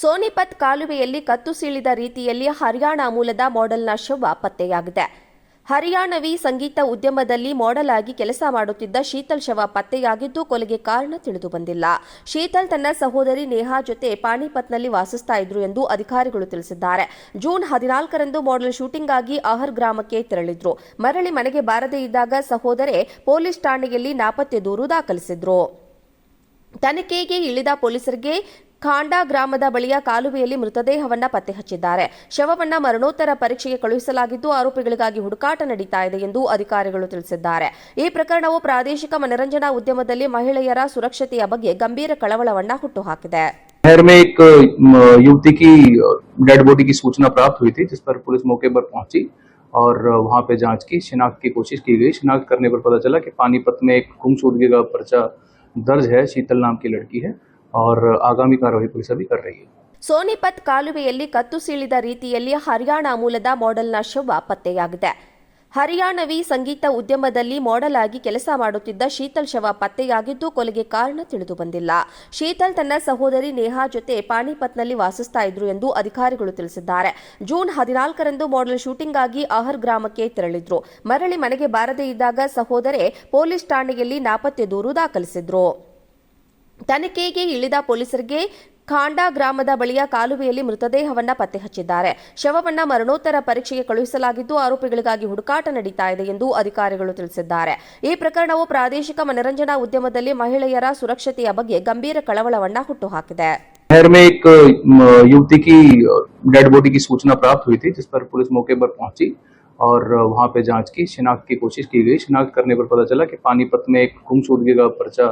ಸೋನಿಪತ್ ಕಾಲುವೆಯಲ್ಲಿ ಕತ್ತು ಸೀಳಿದ ರೀತಿಯಲ್ಲಿ ಹರಿಯಾಣ ಮೂಲದ ಮಾಡೆಲ್ನ ಶವ ಪತ್ತೆಯಾಗಿದೆ. ಹರಿಯಾಣವಿ ಸಂಗೀತ ಉದ್ಯಮದಲ್ಲಿ ಮಾಡೆಲ್ ಆಗಿ ಕೆಲಸ ಮಾಡುತ್ತಿದ್ದ ಶೀತಲ್ ಶವ ಪತ್ತೆಯಾಗಿದ್ದು ಕೊಲೆಗೆ ಕಾರಣ ತಿಳಿದು ಬಂದಿಲ್ಲ. ಶೀತಲ್ ತನ್ನ ಸಹೋದರಿ ನೇಹಾ ಜೊತೆ ಪಾಣಿಪತ್ನಲ್ಲಿ ವಾಸಿಸ್ತಾ ಇದ್ರು ಎಂದು ಅಧಿಕಾರಿಗಳು ತಿಳಿಸಿದ್ದಾರೆ. ಜೂನ್ ಹದಿನಾಲ್ಕರಂದು ಮಾಡೆಲ್ ಶೂಟಿಂಗ್ ಆಗಿ ಅಹರ್ ಗ್ರಾಮಕ್ಕೆ ತೆರಳಿದ್ರು. ಮರಳಿ ಮನೆಗೆ ಬಾರದೇ ಇದ್ದಾಗ ಸಹೋದರೆ ಪೊಲೀಸ್ ಠಾಣೆಯಲ್ಲಿ ನಾಪತ್ತೆ ದೂರು ದಾಖಲಿಸಿದ್ರು. ತನಿಖೆಗೆ ಇಳಿದ ಪೊಲೀಸರಿಗೆ ಖಾಂಡಾ ಗ್ರಾಮದ ಬಳಿಯ ಕಾಲುವೆಯಲ್ಲಿ ಮೃತದೇಹವನ್ನ ಪತ್ತೆ ಹಚ್ಚಿದ್ದಾರೆ ಶವವನ್ನ ಮರಣೋತ್ತರ ಪರೀಕ್ಷೆಗೆ ಕಳುಹಿಸಲಾಗಿದ್ದು ಆರೋಪಿಗಳಿಗಾಗಿ ಹುಡುಕಾಟ ನಡೀತಾ ಇದೆ ಎಂದು ಅಧಿಕಾರಿಗಳು ತಿಳಿಸಿದ್ದಾರೆ ಈ ಪ್ರಕರಣವು ಪ್ರಾದೇಶಿಕ ಮನರಂಜನಾ ಉದ್ಯಮದಲ್ಲಿ ಮಹಿಳೆಯರ ಸುರಕ್ಷತೆಯ ಬಗ್ಗೆ ಗಂಭೀರ ಕಳವಳವನ್ನ ಹುಟ್ಟುಹಾಕಿದೆ शहर में एक अ, युवती की डेड बॉडी की सूचना प्राप्त हुई थी जिस पर पुलिस मौके पर पहुंची और अ, वहां पे जांच की शिनाख्त की कोशिश की गई शिनाख्त करने पर पता चला कि पानीपत में एक गुमशुदगी का पर्चा दर्ज है शीतल नाम की लड़की है और अ, आगामी कार्रवाई पुलिस अभी कर रही है ಸೋನಿಪತ್ ಕಾಲುವೆಯಲ್ಲಿ ಕತ್ತು ಸೀಳಿದ ರೀತಿಯಲ್ಲಿ ಹರಿಯಾಣ ಮೂಲದ ಮಾಡೆಲ್ನ ಶವ ಪತ್ತೆಯಾಗಿದೆ ಹರಿಯಾಣವಿ ಸಂಗೀತ ಉದ್ಯಮದಲ್ಲಿ ಮಾಡೆಲ್ ಆಗಿ ಕೆಲಸ ಮಾಡುತ್ತಿದ್ದ ಶೀತಲ್ ಶವ ಪತ್ತೆಯಾಗಿದ್ದು ಕೊಲೆಗೆ ಕಾರಣ ತಿಳಿದು ಬಂದಿಲ್ಲ ಶೀತಲ್ ತನ್ನ ಸಹೋದರಿ ನೇಹಾ ಜೊತೆ ಪಾಣಿಪತ್ನಲ್ಲಿ ವಾಸಿಸ್ತಾ ಇದ್ರು ಎಂದು ಅಧಿಕಾರಿಗಳು ತಿಳಿಸಿದ್ದಾರೆ ಜೂನ್ ಹದಿನಾಲ್ಕರಂದು ಮಾಡೆಲ್ ಶೂಟಿಂಗ್ ಆಗಿ ಅಹರ್ ಗ್ರಾಮಕ್ಕೆ ತೆರಳಿದ್ರು ಮರಳಿ ಮನೆಗೆ ಬಾರದೇ ಇದ್ದಾಗ ಸಹೋದರೆ ಪೊಲೀಸ್ ಠಾಣೆಯಲ್ಲಿ ನಾಪತ್ತೆ ದೂರು ದಾಖಲಿಸಿದ್ರು ತನಿಖೆಗೆ ಇಳಿದ ಪೊಲೀಸರಿಗೆ ಖಾಂಡಾ ಗ್ರಾಮದ ಬಳಿಯ ಕಾಲುವೆಯಲ್ಲಿ ಮೃತದೇಹವನ್ನ ಪತ್ತೆ ಹಚ್ಚಿದ್ದಾರೆ ಶವವನ್ನ ಮರಣೋತ್ತರ ಪರೀಕ್ಷೆಗೆ ಕಳುಹಿಸಲಾಗಿದ್ದು ಆರೋಪಿಗಳಿಗಾಗಿ ಹುಡುಕಾಟ ನಡೀತಾ ಇದೆ ಎಂದು ಅಧಿಕಾರಿಗಳು ತಿಳಿಸಿದ್ದಾರೆ ಈ ಪ್ರಕರಣವು ಪ್ರಾದೇಶಿಕ ಮನರಂಜನಾ ಉದ್ಯಮದಲ್ಲಿ ಮಹಿಳೆಯರ ಸುರಕ್ಷತೆಯ ಬಗ್ಗೆ ಗಂಭೀರ ಕಳವಳವನ್ನ ಹುಟ್ಟುಹಾಕಿದೆ शहर में एक अ, युवती की डेड बॉडी की सूचना प्राप्त हुई थी जिस पर पुलिस मौके पर पहुंची और अ, वहां पे जांच की शिनाख्त की कोशिश की गई शिनाख्त करने पर पता चला कि पानीपत में एक गुमशुदगी का पर्चा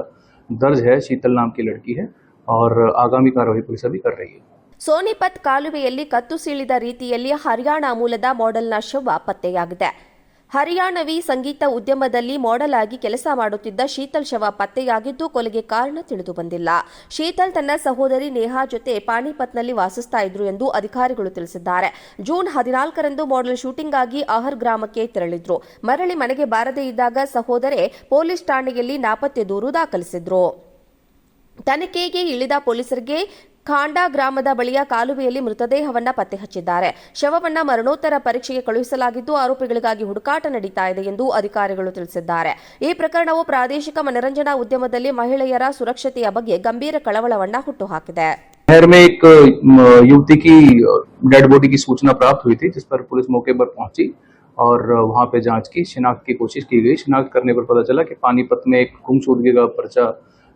दर्ज है शीतल नाम की लड़की है और अ, आगामी कार्रवाई पुलिस अभी कर रही है ಸೋನಿಪತ್ ಕಾಲುವೆಯಲ್ಲಿ ಕತ್ತು ಸೀಳಿದ ರೀತಿಯಲ್ಲಿ ಹರಿಯಾಣ ಮೂಲದ ಮಾಡೆಲ್ನ ಶವ ಪತ್ತೆಯಾಗಿದೆ ಹರಿಯಾಣವಿ ಸಂಗೀತ ಉದ್ಯಮದಲ್ಲಿ ಮಾಡಲ್ ಆಗಿ ಕೆಲಸ ಮಾಡುತ್ತಿದ್ದ ಶೀತಲ್ ಶವ ಪತ್ತೆಯಾಗಿದ್ದು ಕೊಲೆಗೆ ಕಾರಣ ತಿಳಿದು ಬಂದಿಲ್ಲ. ಶೀತಲ್ ತನ್ನ ಸಹೋದರಿ ನೇಹಾ ಜೊತೆ ಪಾಣಿಪತ್ನಲ್ಲಿ ವಾಸಿಸ್ತಾ ಇದ್ರು ಎಂದು ಅಧಿಕಾರಿಗಳು ತಿಳಿಸಿದ್ದಾರೆ. ಜೂನ್ ಹದಿನಾಲ್ಕರಂದು ಮಾಡೆಲ್ ಶೂಟಿಂಗ್ ಆಗಿ ಅಹರ್ ಗ್ರಾಮಕ್ಕೆ ತೆರಳಿದ್ರು. ಮರಳಿ ಮನೆಗೆ ಬಾರದೇ ಇದ್ದಾಗ ಸಹೋದರೆ ಪೊಲೀಸ್ ಠಾಣೆಯಲ್ಲಿ ನಾಪತ್ತೆ ದೂರು ದಾಖಲಿಸಿದ್ರು. ತನಿಖೆಗೆ ಇಳಿದ ಪೊಲೀಸರಿಗೆ ಖಾಂಡಾ ಗ್ರಾಮದ ಬಳಿಯ ಕಾಲುವೆಯಲ್ಲಿ ಮೃತದೇಹವನ್ನ ಪತ್ತೆ ಹಚ್ಚಿದ್ದಾರೆ ಶವವನ್ನ ಮರಣೋತ್ತರ ಪರೀಕ್ಷೆಗೆ ಕಳುಹಿಸಲಾಗಿದ್ದು ಆರೋಪಿಗಳಿಗಾಗಿ ಹುಡುಕಾಟ ನಡೀತಾ ಇದೆ ಎಂದು ಅಧಿಕಾರಿಗಳು ತಿಳಿಸಿದ್ದಾರೆ ಈ ಪ್ರಕರಣವು ಪ್ರಾದೇಶಿಕ ಮನರಂಜನಾ ಉದ್ಯಮದಲ್ಲಿ ಮಹಿಳೆಯರ ಸುರಕ್ಷತೆಯ ಬಗ್ಗೆ ಗಂಭೀರ ಕಳವಳವನ್ನ ಹುಟ್ಟುಹಾಕಿದೆ शहर में एक अ, युवती की डेड बॉडी की सूचना प्राप्त हुई थी जिस पर पुलिस मौके पर पहुंची और अ, वहां पे जांच की शिनाख्त की कोशिश की गई शिनाख्त करने पर पता चला कि पानीपत में एक गुमशुदगी का पर्चा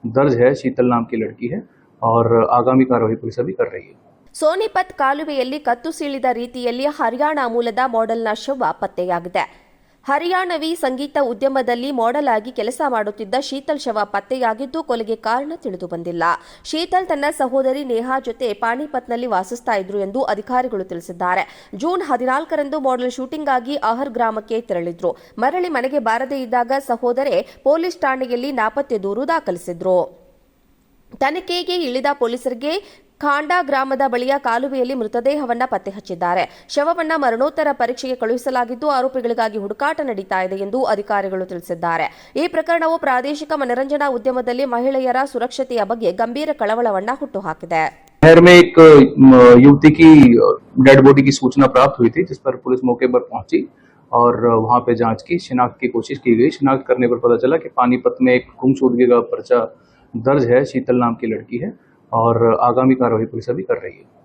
दर्ज है शीतल नाम की लड़की है और अ, आगामी कार्रवाई पुलिस अभी कर रही है ಸೋನಿಪತ್ ಕಾಲುವೆಯಲ್ಲಿ ಕತ್ತು ಸೀಳಿದ ರೀತಿಯಲ್ಲಿ ಹರಿಯಾಣ ಮೂಲದ ಮಾಡೆಲ್ನ ಶವ ಪತ್ತೆಯಾಗಿದೆ ಹರಿಯಾಣವಿ ಸಂಗೀತ ಉದ್ಯಮದಲ್ಲಿ ಮಾಡೆಲ್ ಆಗಿ ಕೆಲಸ ಮಾಡುತ್ತಿದ್ದ ಶೀತಲ್ ಶವ ಪತ್ತೆಯಾಗಿದ್ದು ಕೊಲೆಗೆ ಕಾರಣ ತಿಳಿದು ಬಂದಿಲ್ಲ ಶೀತಲ್ ತನ್ನ ಸಹೋದರಿ ನೇಹಾ ಜೊತೆ ಪಾಣಿಪತ್ನಲ್ಲಿ ವಾಸಿಸ್ತಾ ಇದ್ರು ಎಂದು ಅಧಿಕಾರಿಗಳು ತಿಳಿಸಿದ್ದಾರೆ ಜೂನ್ ಹದಿನಾಲ್ಕರಂದು ಮಾಡೆಲ್ ಶೂಟಿಂಗ್ ಆಗಿ ಅಹರ್ ಗ್ರಾಮಕ್ಕೆ ತೆರಳಿದ್ರು ಮರಳಿ ಮನೆಗೆ ಬಾರದೇ ಇದ್ದಾಗ ಸಹೋದರೆ ಪೊಲೀಸ್ ಠಾಣೆಯಲ್ಲಿ ನಾಪತ್ತೆ ದೂರು ದಾಖಲಿಸಿದ್ರು ತನಿಖೆಗೆ ಇಳಿದ ಪೊಲೀಸರಿಗೆ ಖಾಂಡಾ ಗ್ರಾಮದ ಬಳಿಯ ಕಾಲುವೆಯಲ್ಲಿ ಮೃತದೇಹವನ್ನ ಪತ್ತೆ ಹಚ್ಚಿದ್ದಾರೆ ಶವವನ್ನ ಮರಣೋತ್ತರ ಪರೀಕ್ಷೆಗೆ ಕಳುಹಿಸಲಾಗಿದ್ದು ಆರೋಪಿಗಳಿಗಾಗಿ ಹುಡುಕಾಟ ನಡೀತಾ ಇದೆ ಎಂದು ಅಧಿಕಾರಿಗಳು ತಿಳಿಸಿದ್ದಾರೆ ಈ ಪ್ರಕರಣವು ಪ್ರಾದೇಶಿಕ ಮನರಂಜನಾ ಉದ್ಯಮದಲ್ಲಿ ಮಹಿಳೆಯರ ಸುರಕ್ಷತೆಯ ಬಗ್ಗೆ ಗಂಭೀರ ಕಳವಳವನ್ನ ಹುಟ್ಟುಹಾಕಿದೆ शहर में एक अ, युवती की डेड बॉडी की सूचना प्राप्त हुई थी जिस पर पुलिस मौके पर पहुंची और अ, वहां पे जांच की शिनाख्त की कोशिश की गई शिनाख्त करने पर पता चला कि पानीपत में एक गुमशुदगी का पर्चा दर्ज है शीतल नाम की लड़की है और आगामी कार्रवाई पुलिस अभी कर रही है।